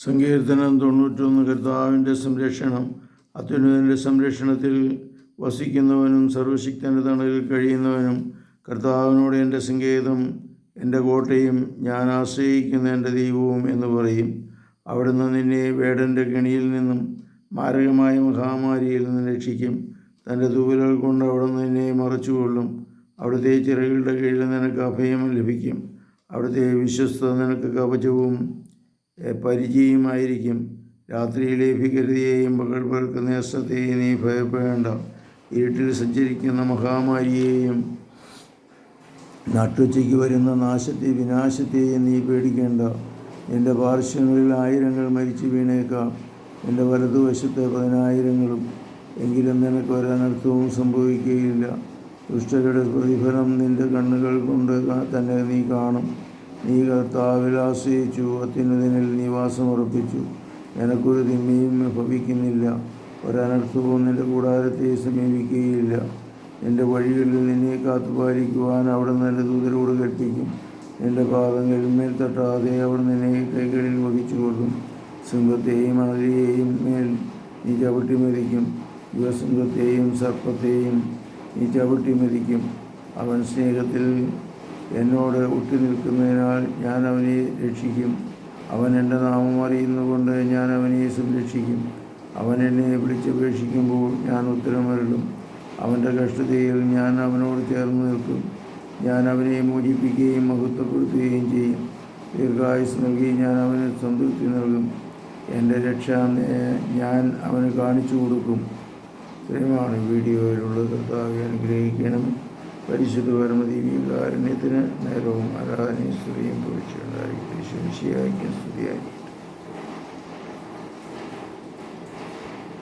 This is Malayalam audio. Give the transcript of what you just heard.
സങ്കീർത്തനം തൊണ്ണൂറ്റൊന്ന് കർത്താവിന്റെ സംരക്ഷണം അത്യുന്നതന്റെ സംരക്ഷണത്തിൽ വസിക്കുന്നവനും സർവശക്തന്റെ തണലിൽ കഴിയുന്നവനും കർത്താവിനോട് എന്റെ സങ്കേതം എന്റെ കോട്ടയും ഞാൻ ആശ്രയിക്കുന്ന എന്റെ ദൈവവും എന്ന് പറയും. അവിടുന്ന് നിന്നെ വേടന്റെ കെണിയിൽ നിന്നും മാരകമായ മഹാമാരിയിൽ നിന്ന് രക്ഷിക്കും. തന്റെ തൂവലുകൾ കൊണ്ട് അവിടുന്ന് നിന്നെ മറച്ചുകൊള്ളും. അവിടുത്തെ ചിറകളുടെ കീഴിൽ നിനക്ക് അഭയം ലഭിക്കും. അവിടുത്തെ വിശ്വസ്ത നിനക്ക് കവചവും പരിചയമായിരിക്കും. രാത്രിയിലെ ഭീകരതയെയും പകൽ പേർക്കുന്ന അസ്ത്രത്തെയും നീ ഭയപ്പെടേണ്ട. ഇരുട്ടിൽ സഞ്ചരിക്കുന്ന മഹാമാരിയെയും നട്ടുച്ചയ്ക്ക് വരുന്ന നാശത്തെ വിനാശത്തെയും നീ പേടിക്കേണ്ട. എന്റെ പാർശ്വങ്ങളിൽ ആയിരങ്ങൾ മരിച്ചു വീണേക്കാം. എന്റെ വലതുവശത്ത് പതിനായിരങ്ങളും. എങ്കിലും നിനക്ക് ഒരനർത്ഥവും സംഭവിക്കുകയില്ല. ദുഷ്ടരുടെ പ്രതിഫലം നിന്റെ കണ്ണുകൾ കൊണ്ട് തന്നെ നീ കാണും. നീ കർത്താവിൽ ആശ്രയിച്ചു അത്യുന്നതനിൽ നിവാസമുറപ്പിച്ചു. എനക്കൊരു തിന്മയും ഭവിക്കുന്നില്ല ഒരനർത്ഥവും നിന്റെ കൂടാരത്തെ സമീപിക്കുകയില്ല. എന്റെ വഴികളിൽ നിന്നെ കാത്തുപാലിക്കുവാൻ അവിടെ നല്ല ദൂതരോട് കൽപ്പിക്കും. എന്റെ പാദങ്ങളിൽ മേൽ തട്ടാതെ അവിടെ നിന്നെ കൈകളിൽ വഹിച്ചുകൊള്ളും. സിംഹത്തെയും അണലിയെയും മേൽ നീ ചവിട്ടി മെതിക്കും. യുവസിംഹത്തെയും സർപ്പത്തെയും നീ ചവിട്ടി മെതിക്കും. അവൻ സ്നേഹത്തിൽ എന്നോട് ഒട്ടി നിൽക്കുന്നതിനാൽ ഞാൻ അവനെ രക്ഷിക്കും. അവൻ എന്റെ നാമം അറിയുന്നതുകൊണ്ട് ഞാൻ അവനെ സംരക്ഷിക്കും അവൻ എന്നെ വിളിച്ചപേക്ഷിക്കുമ്പോൾ ഞാൻ ഉത്തരമരുളും അവന്റെ കഷ്ടതയിൽ ഞാൻ അവനോട് ചേർന്ന് നിൽക്കും. ഞാൻ അവനെ മോചിപ്പിക്കുകയും മഹത്വപ്പെടുത്തുകയും ചെയ്യും. ദീർഘായുസ് നൽകി ഞാൻ അവന് സംതൃപ്തി നൽകും. എന്റെ രക്ഷ ഞാൻ അവന് കാണിച്ചു കൊടുക്കും. ഇത്രയുമാണ് വീഡിയോയിലുള്ളത്. കർത്താവ് അനുഗ്രഹിക്കണം പരിശുദ്ധ പരമദീപികാരുണ്യത്തിന് നേരവും ആരാധനയും സ്തുതിയും പൊഴിച്ചുണ്ടായിരിക്കും സ്തുതിയായിരിക്കും